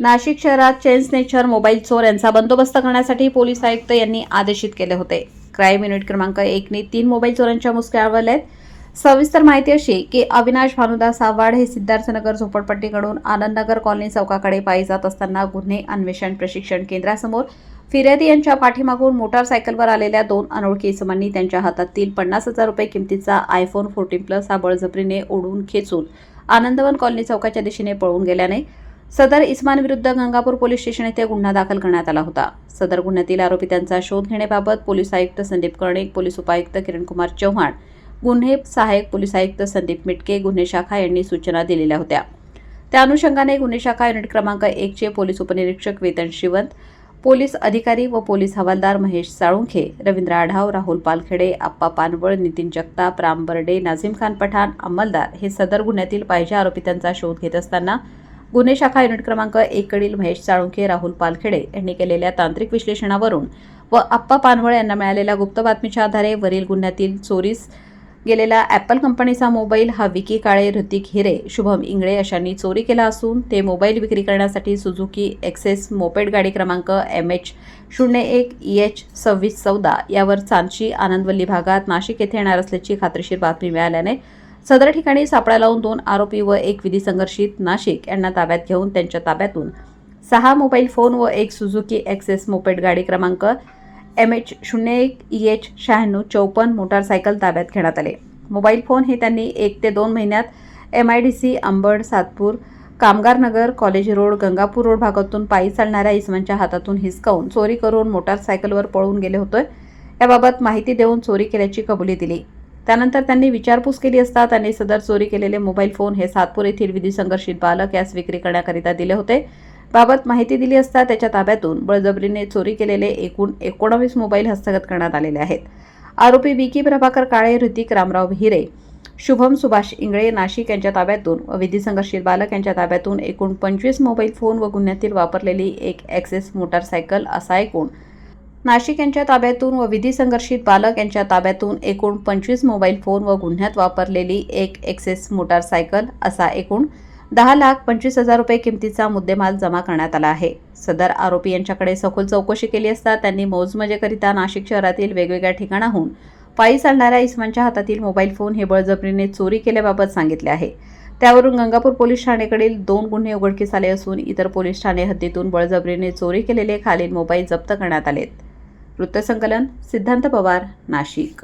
नाशिक शहरात chain snatcher mobile चोर यांचा बंदोबस्त करण्यासाठी पोलीस आयुक्त यांनी आदेशित केले होते. क्राईम युनिट क्रमांक एकने तीन मोबाईल चोरांच्या मुसक्या आहेत सविस्तर माहिती अशी की अविनाश भानुदास आव्हाड हे सिद्धार्थनगर झोपडपट्टीकडून आनंदनगर कॉलनी चौकाकडे पायी जात असताना गुन्हे अन्वेषण प्रशिक्षण केंद्रासमोर फिर्यादी यांच्या पाठीमागून मोटारसायकलवर आलेल्या दोन अनोळखी इसमांनी त्यांच्या हातातील पन्नास हजार रुपये किमतीचा आयफोन फोर्टीन प्लस हा बळजबरीने ओढून खेचून आनंदवन कॉलनी चौकाच्या दिशेने पळून गेल्याने सदर इस्मानविरुद्ध गंगापूर पोलीस स्टेशन येथे गुन्हा दाखल करण्यात आला होता. सदर गुन्ह्यातील आरोपितांचा शोध घेण्याबाबत पोलीस आयुक्त संदीप कर्णिक पोलीस उपायुक्त किरणकुमार चव्हाण गुन्हे सहाय्यक पोलीस आयुक्त संदीप मिटके गुन्हे शाखा यांनी सूचना दिलेल्या होत्या. त्या अनुषंगाने गुन्हे शाखा युनिट क्रमांक एकचे पोलीस उपनिरीक्षक वेतन शिवंत पोलीस अधिकारी व पोलीस हवालदार महेश साळुंखे रवींद्र आढाव राहुल पालखेडे आप्पा पानवळ नितीन जगताप राम बर्डे नाझीम खान पठाण अंमलदार हे सदर गुन्ह्यातील पाहिजे आरोपितांचा शोध घेत असताना गुन्हे शाखा युनिट क्रमांक एककडील महेश साळुंखे राहुल पालखेडे यांनी केलेल्या तांत्रिक विश्लेषणावरून व आप्पा पानवळ यांना मिळालेल्या गुप्त बातमीच्या आधारे वरील गुन्ह्यातील चोरीस गेलेला ॲपल कंपनीचा मोबाईल हा विकी काळे ऋतिक हिरे शुभम इंगळे अशांनी चोरी केला असून ते मोबाईल विक्री करण्यासाठी सुझुकी एक्सेस मोपेड गाडी क्रमांक एम एच शून्य एक ई एच सव्वीस चौदा यावर चांदशी आनंदवल्ली भागात नाशिक येथे येणार असल्याची खात्रीशीर बातमी मिळाल्याने सदर ठिकाणी सापळा लावून दोन आरोपी व एक विधी संघर्षित नाशिक यांना ताब्यात घेऊन त्यांच्या ताब्यातून सहा मोबाईल फोन व एक सुझुकी एक्सेस मोपेड गाडी क्रमांक एम एच शून्य एक ई एच शहाण्णव चौपन्न मोटारसायकल ताब्यात घेण्यात आले. मोबाईल फोन हे त्यांनी एक ते दोन महिन्यात M I D C Ambad Satpur Kamgar Nagar college road Gangapur road भागातून पायी चालणाऱ्या इसमांच्या हातातून हिसकावून चोरी करून मोटारसायकलवर पळून गेले होते. याबाबत माहिती देऊन चोरी केल्याची कबुली दिली. त्यानंतर त्यांनी विचारपूस केली असता त्यांनी सदर चोरी केलेले मोबाईल फोन हे सातपूर येथील विधी संघर्षित बालक यास विक्री करण्याकरिता दिले होते. बाबत माहिती दिली असता त्याच्या ताब्यातून बळजबरीने चोरी केलेले एकूण एकोणावीस मोबाईल हस्तगत करण्यात आलेले आहेत. आरोपी विकी प्रभाकर काळे ऋतिक रामराव हिरे शुभम सुभाष इंगळे नाशिक यांच्या ताब्यातून व विधी संघर्षित बालक यांच्या ताब्यातून एकूण पंचवीस मोबाईल फोन व गुन्ह्यातील वापरलेली एक ॲक्सेस मोटारसायकल असा एकूण नाशिक यांच्या ताब्यातून व विधी संघर्षित बालक यांच्या ताब्यातून एकूण पंचवीस मोबाईल फोन व गुन्ह्यात वापरलेली एक एक्सेस मोटारसायकल असा एकूण दहा लाख पंचवीस हजार रुपये किमतीचा मुद्देमाल जमा करण्यात आला आहे. सदर आरोपी यांच्याकडे सखोल चौकशी केली असता त्यांनी मोजमजेकरिता नाशिक शहरातील वेगवेगळ्या ठिकाणाहून पायी चालणाऱ्या इस्मानच्या हातातील मोबाईल फोन हे बळजबरीने चोरी केल्याबाबत सांगितले आहे. त्यावरून गंगापूर पोलीस ठाणेकडील दोन गुन्हे उघडकीस आले असून इतर पोलीस ठाणे हद्दीतून बळजबरीने चोरी केलेले खालील मोबाईल जप्त करण्यात आलेत. वृत्तसंकलन सिद्धांत पवार नाशिक.